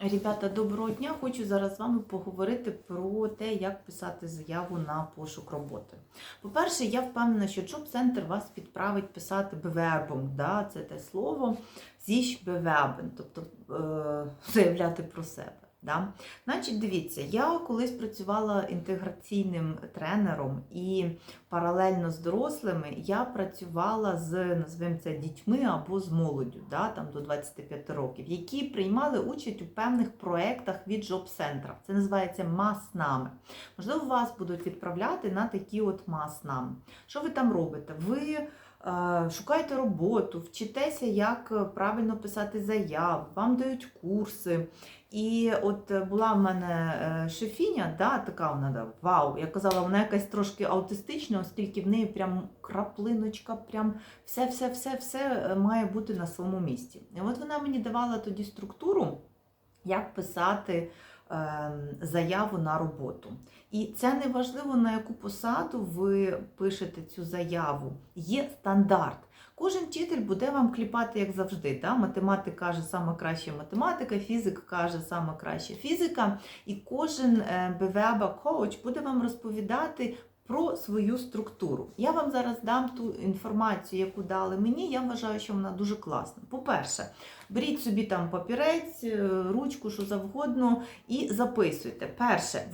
Ребята, доброго дня! Хочу зараз з вами поговорити про те, як писати заяву на пошук роботи. По-перше, я впевнена, що Job Center вас відправить писати бевербом, да? це те слово зіч bewerben, тобто е, заявляти про себе. Да? Значить, дивіться, я колись працювала інтеграційним тренером і паралельно з дорослими я працювала з, називаємо це, дітьми або з молоддю, да, там до 25 років, які приймали участь у певних проєктах від Job-центра. Це називається маснами. Можливо, вас будуть відправляти на такі от маснами. Що ви там робите? Ви е, шукаєте роботу, вчитеся, як правильно писати заяву, вам дають курси. І от е, була в мене е, шефіня, да, така вона да, вау. Я казала, вона якась трошки аутистична, оскільки в неї прям краплиночка, прям все-все-все-все має бути на своєму місці. І от вона мені давала тоді структуру, як писати е, заяву на роботу. І це не важливо, на яку посаду ви пишете цю заяву. Є стандарт. Кожен вчитель буде вам кліпати, як завжди. Да? Математик каже, саме краще математика, фізик каже, саме краще фізика. І кожен бевеба коуч буде вам розповідати про свою структуру. Я вам зараз дам ту інформацію, яку дали мені. Я вважаю, що вона дуже класна. По-перше, беріть собі там папірець, е, ручку, що завгодно, і записуйте. Перше,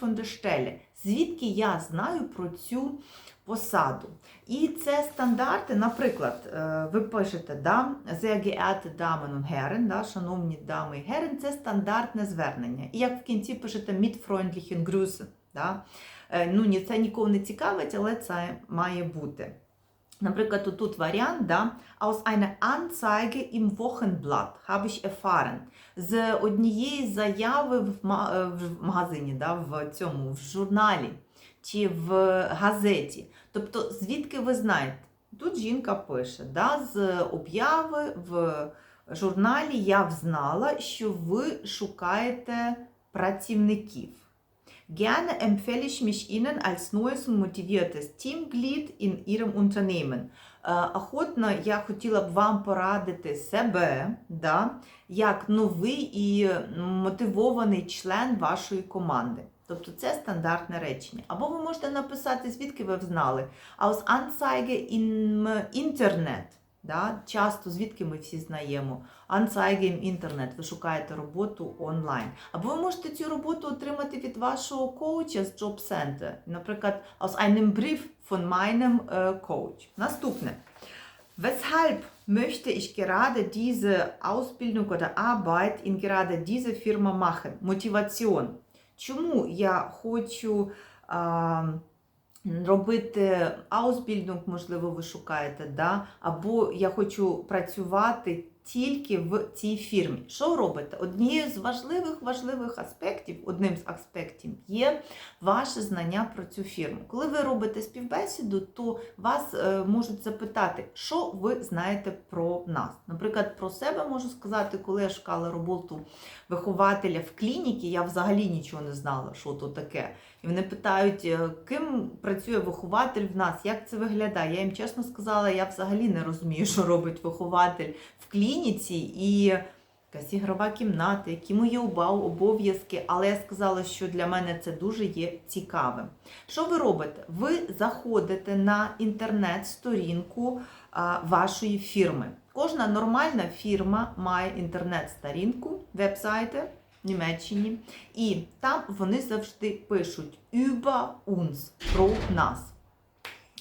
von der Stelle? Звідки я знаю про цю посаду. І це стандарти, наприклад, е, ви пишете да, sehr geehrte Damen und Herren, да, шановні дами і герен, це стандартне звернення. І як в кінці пишете mit freundlichen Grüßen. Да. Е, Ну, це нікого не цікавить, але це має бути. Наприклад, тут варіант, да, aus einer Anzeige im Wochenblatt habe ich erfahren. З однієї заяви е, в магазині, да, в цьому, в журналі чи в газеті. Тобто, звідки ви знаєте? Тут жінка пише, да, з обяви в журналі я взнала, що ви шукаєте працівників. Gerne empfehle ich mich Ihnen als neues und motiviertes Teamglied in Ihrem Unternehmen. Охотно я хотіла б вам порадити себе, да, як новий і мотивований член вашої команди. Тобто це стандартне речення. Або ви можете написати, звідки ви взнали. Aus Anzeige im Internet. Да? Часто звідки ми всі знаємо. Anzeige im Ви шукаєте роботу онлайн. Або ви можете цю роботу отримати від вашого коуча з Job Center. Наприклад, aus einem Brief von meinem Coach. Наступне. Weshalb möchte ich gerade diese Ausbildung oder Arbeit in gerade diese Firma machen? Мотиваціон. Чому я хочу а, робити аусбільдинг, можливо, ви шукаєте, да? або я хочу працювати тільки в цій фірмі. Що робите? Однією з важливих важливих аспектів, одним з аспектів є ваше знання про цю фірму. Коли ви робите співбесіду, то вас е, можуть запитати, що ви знаєте про нас. Наприклад, про себе можу сказати, коли я шукала роботу вихователя в клініці, я взагалі нічого не знала, що то таке. І вони питають, е, ким працює вихователь в нас, як це виглядає. Я їм чесно сказала, я взагалі не розумію, що робить вихователь в клініці і якась ігрова кімната, які мої обов'язки. Але я сказала, що для мене це дуже є цікавим. Що ви робите? Ви заходите на інтернет-сторінку вашої фірми. Кожна нормальна фірма має інтернет-сторінку, веб-сайти в Німеччині, і там вони завжди пишуть über uns, про нас.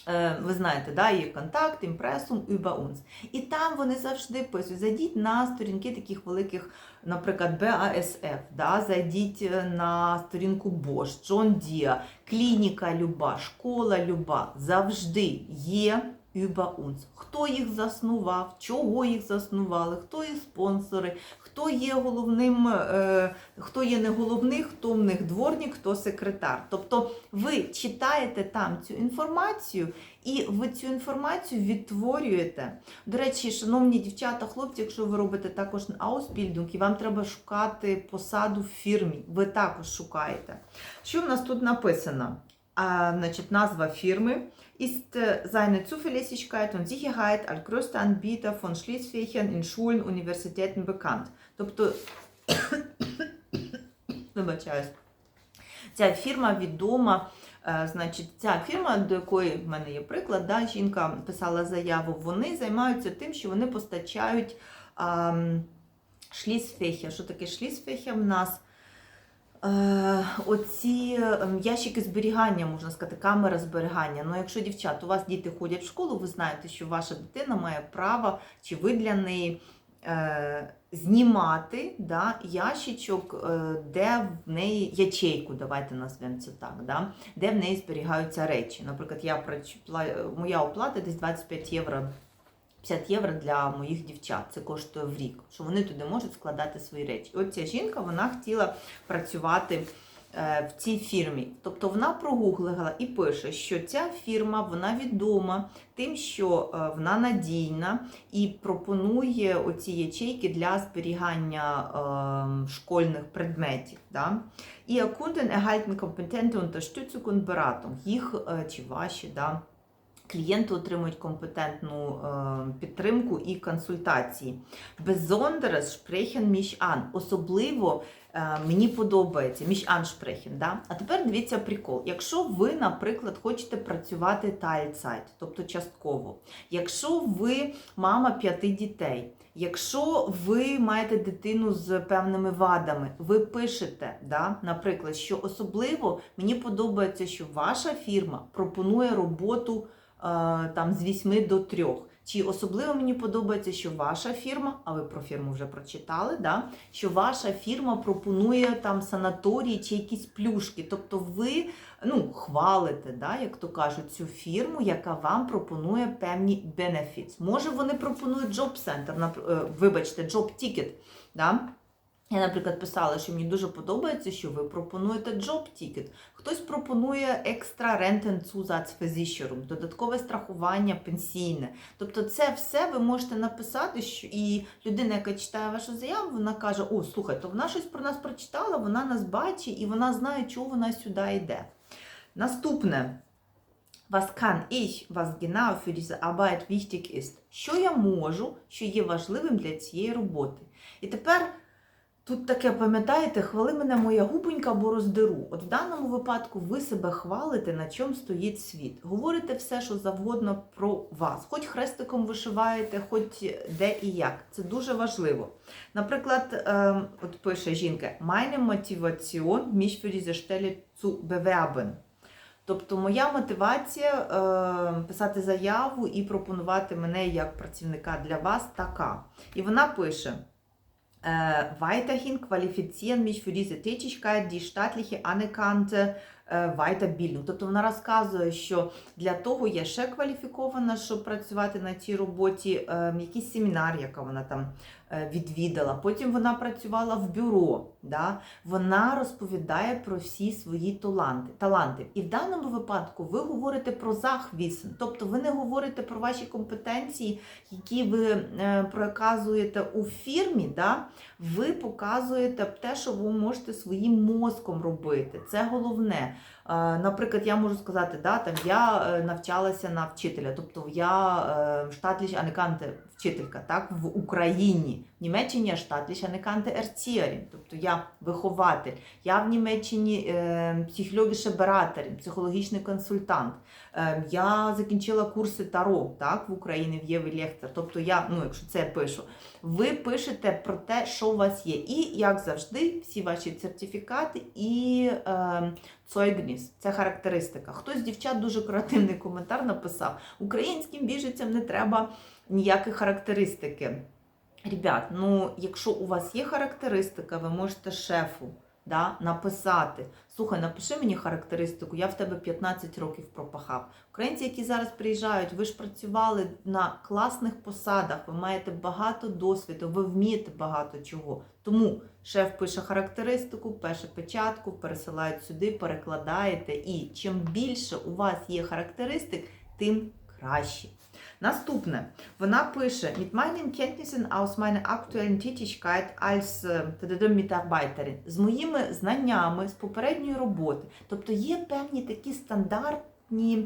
Е, Ви знаєте, да, є контакт, імпресум, і баунс. І там вони завжди пишуть. Зайдіть на сторінки таких великих, наприклад, BASF, да, зайдіть е, на сторінку Bosch, John Deere, клініка люба, школа люба. Завжди є uns. Хто їх заснував, чого їх заснували, хто їх спонсори, хто є головним, е, хто є не головний, хто в них дворник, хто секретар. Тобто ви читаєте там цю інформацію і ви цю інформацію відтворюєте. До речі, шановні дівчата, хлопці, якщо ви робите також аусбільдинг, і вам треба шукати посаду в фірмі, ви також шукаєте. Що в нас тут написано? А, значить, назва фірми. Ist äh, seine Zuverlässigkeit und Sicherheit als größter Anbieter von Schließfächern in Schulen, Universitäten bekannt. Тобто. Ця фірма відома. е, Значить, ця фірма, до якої в мене є приклад, да, жінка писала заяву, вони займаються тим, що вони постачають ам, шлісфехи. Що таке шлісфехи в нас? Е, оці ем, ящики зберігання, можна сказати, камери зберігання. Ну, якщо дівчат, у вас діти ходять в школу, ви знаєте, що ваша дитина має право, чи ви для неї е, знімати да, ящичок, е, де в неї ячейку, давайте назвемо це так, да, де в неї зберігаються речі. Наприклад, я прач- моя оплата десь 25 євро. 50 євро для моїх дівчат, це коштує в рік, що вони туди можуть складати свої речі. І от ця жінка вона хотіла працювати е, в цій фірмі. Тобто вона прогуглила і пише, що ця фірма вона відома тим, що е, вона надійна і пропонує оці ячейки для зберігання е, школьних предметів. Да? І Kunden erhalten kompetente Unterstützung und. Їх е, чи ваші да, клієнти отримують компетентну е, підтримку і консультації. Besonderes sprechen mich an. Особливо е, мені подобається mich ansprechen. Да? А тепер дивіться прикол. Якщо ви, наприклад, хочете працювати тайцайт, тобто частково, якщо ви мама п'яти дітей, Якщо ви маєте дитину з певними вадами, ви пишете, да, наприклад, що особливо мені подобається, що ваша фірма пропонує роботу там з 8 до 3. Чи особливо мені подобається, що ваша фірма, а ви про фірму вже прочитали, да? що ваша фірма пропонує там санаторії чи якісь плюшки. Тобто ви ну, хвалите, да, як то кажуть, цю фірму, яка вам пропонує певні benefits. Може, вони пропонують нап- е, вибачте, ticket. Да? Я, наприклад, писала, що мені дуже подобається, що ви пропонуєте ticket. Хтось пропонує екстра Rentenzusatzversicherung, додаткове страхування пенсійне. Тобто це все ви можете написати, що і людина, яка читає вашу заяву, вона каже: О, слухай, то вона щось про нас прочитала, вона нас бачить і вона знає, чого вона сюди йде. Наступне. Was kann ich, was genau für diese Arbeit wichtig ist? Що я можу, що є важливим для цієї роботи? І тепер тут таке, пам'ятаєте, хвали мене моя губонька, бо роздеру. От в даному випадку ви себе хвалите, на чому стоїть світ. Говорите все, що завгодно про вас. Хоч хрестиком вишиваєте, хоч де і як. Це дуже важливо. Наприклад, ем, от пише жінка: Meine Motivation, mich für diese Stelle zu bewerben. Тобто моя мотивація е, писати заяву і пропонувати мене як працівника для вас така. І вона пише: Weiterhin qualifizieren mich für diese Tätigkeit die staatliche anerkannte е, Weiterbildung. Тобто вона розказує, що для того я ще кваліфікована, щоб працювати на цій роботі, е, якийсь семінар, яка вона там відвідала. Потім вона працювала в бюро. Да? Вона розповідає про всі свої таланти. таланти. І в даному випадку ви говорите про захвісен, тобто ви не говорите про ваші компетенції, які ви е, проказуєте у фірмі. Да? Ви показуєте те, що ви можете своїм мозком робити. Це головне. Е, Наприклад, я можу сказати, да, там, я е, навчалася на вчителя, тобто я е, штатліш анеканте вчителька так, в Україні. В Німеччині я штатліш анеканте ерціарін, тобто я вихователь. Я в Німеччині е, психологічний бератерін, психологічний консультант. Я закінчила курси Таро так, в Україні в Єві Лехтер. Тобто я, ну, якщо це пишу, ви пишете про те, що у вас є. І, як завжди, всі ваші сертифікати і Цойгніс, це характеристика. Хтось з дівчат дуже креативний коментар написав: українським біженцям не треба ніякої характеристики. Ребят, ну якщо у вас є характеристика, ви можете шефу да, написати. Слухай, напиши мені характеристику, я в тебе 15 років пропахав. Українці, які зараз приїжджають, ви ж працювали на класних посадах, ви маєте багато досвіду, ви вмієте багато чого. Тому шеф пише характеристику, пише печатку, пересилають сюди, перекладаєте. І чим більше у вас є характеристик, тим краще. Наступне, вона пише: Mit meinen Kenntnissen aus meiner aktuellen Tätigkeit als äh, Mitarbeiterin з моїми знаннями з попередньої роботи. Тобто є певні такі стандартні е,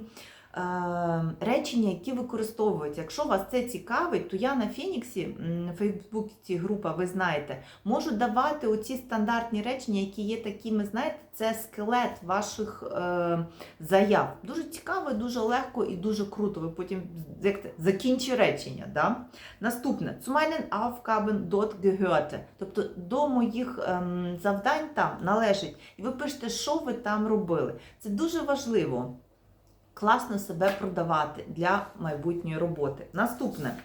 речення, які використовуються. Якщо вас це цікавить, то я на Фініксі, на Фейсбуці група, ви знаєте, можу давати оці стандартні речення, які є такими, знаєте, це скелет ваших е, заяв. Дуже цікаво, дуже легко і дуже круто. Ви потім як це, закінчі речення. Да? Наступне zu Aufgaben dort gehörte. Тобто до моїх ем, завдань там належить. І ви пишете, що ви там робили. Це дуже важливо. Класно себе продавати для майбутньої роботи. Наступне.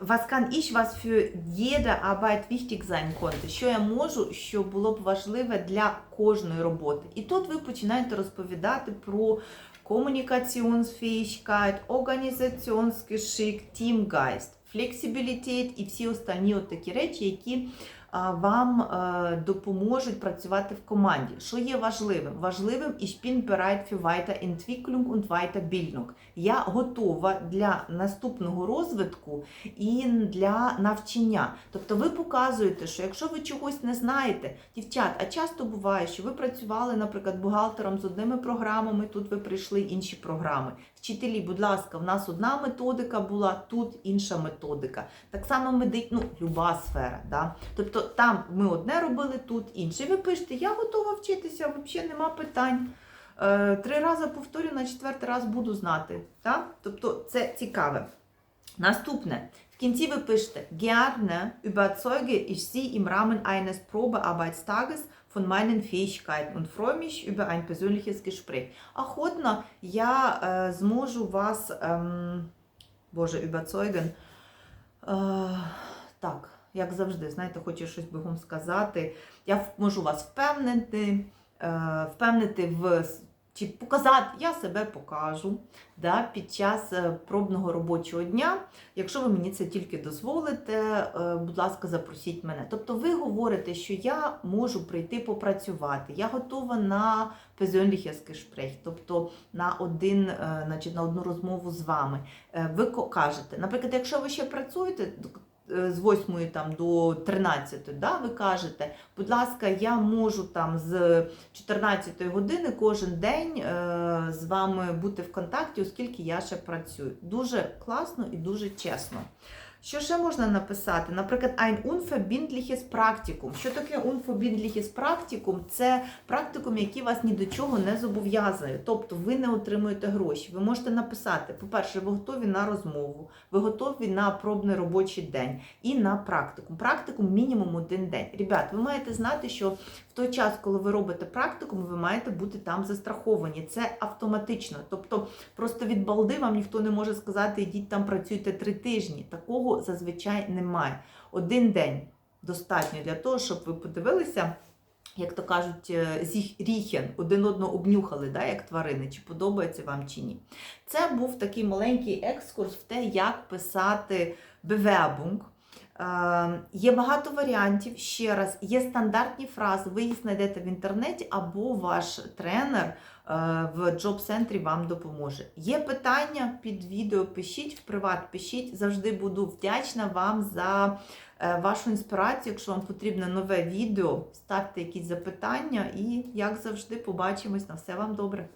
Was kann ich, was für jede Arbeit wichtig sein konnte? Що я можу, що було б важливе для кожної роботи? І тут ви починаєте розповідати про Kommunikationsfähigkeit, Organisationsgeschick, Teamgeist, Flexibilität і всі останні от такі речі, які вам е, допоможуть працювати в команді. Що є важливим? Важливим ich bin bereit für Weiterentwicklung und Weiterbildung. Я готова для наступного розвитку і для навчання. Тобто ви показуєте, що якщо ви чогось не знаєте, дівчат, а часто буває, що ви працювали, наприклад, бухгалтером з одними програмами, тут ви прийшли інші програми. Вчителі, будь ласка, в нас одна методика була, тут інша методика. Так само медик, ну, люба сфера. Да? Тобто там ми одне робили, тут інше. Ви пишете, я готова вчитися, взагалі нема питань. Е, Три рази повторю, на четвертий раз буду знати. Так? Тобто це цікаве. Наступне. В кінці ви пишете Gerne überzeuge ich Sie im Rahmen eines Probearbeitstages von meinen Fähigkeiten und freue mich über ein persönliches Gespräch. Охотно я е, зможу вас, ем, Боже, überzeugen. Е, так, як завжди, знаєте, хочу щось бігом сказати. Я можу вас впевнити, е, впевнити в чи показати, я себе покажу да, під час е, пробного робочого дня. Якщо ви мені це тільки дозволите, е, будь ласка, запросіть мене. Тобто ви говорите, що я можу прийти попрацювати, я готова на Gespräch, тобто на, один, значить, на одну розмову з вами. Ви кажете, наприклад, якщо ви ще працюєте з 8 там, до 13, да, ви кажете, будь ласка, я можу там з 14 години кожен день е, з вами бути в контакті, оскільки я ще працюю. Дуже класно і дуже чесно. Що ще можна написати? Наприклад, ein unverbindliches Praktikum. Що таке unverbindliches Praktikum? Це практикум, який вас ні до чого не зобов'язує. Тобто ви не отримуєте гроші. Ви можете написати, по-перше, ви готові на розмову, ви готові на пробний робочий день і на практикум. Практикум мінімум один день. Ребят, ви маєте знати, що в той час, коли ви робите практикум, ви маєте бути там застраховані. Це автоматично. Тобто, просто від балди вам ніхто не може сказати, ідіть там працюйте три тижні. Такого зазвичай немає. Один день достатньо для того, щоб ви подивилися. Як то кажуть, е, зіх ріхен, один одного обнюхали, да, як тварини, чи подобається вам чи ні. Це був такий маленький екскурс в те, як писати Bewerbung. Е, Є багато варіантів. Ще раз, є стандартні фрази, ви їх знайдете в інтернеті, або ваш тренер е, в джоб-центрі вам допоможе. Є питання під відео, пишіть в приват, пишіть. Завжди буду вдячна вам за е, вашу інспірацію. Якщо вам потрібно нове відео, ставте якісь запитання і, як завжди, побачимось. На все вам добре.